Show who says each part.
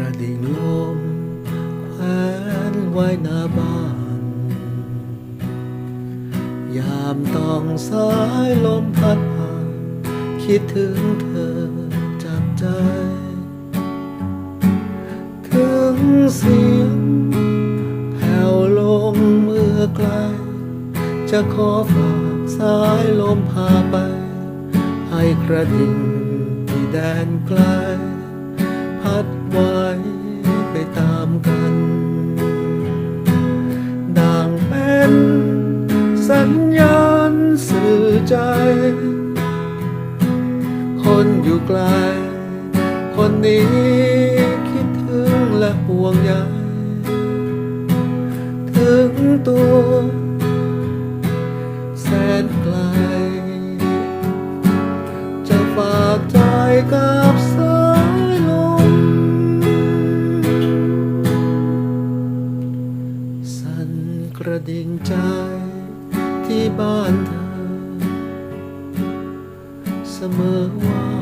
Speaker 1: ระดิ่งลมแขวนไว้หน้าบ้าน ยามต้องสายลมพัดผ่าน คิดถึงเธอจับใจ ถึงเสียงแผ่วลงเมื่อไกล จะขอฝากสายลมพาไป ให้กระดิ่งที่แดนไกล พัดไว้ไปตามกัน ดังเป็นสัญญาณสื่อใจ คนอยู่ไกล คนนี้คิดถึงและห่วงใยถึงตัว กระดิ่งใจที่บ้านเธอ เสมอว่า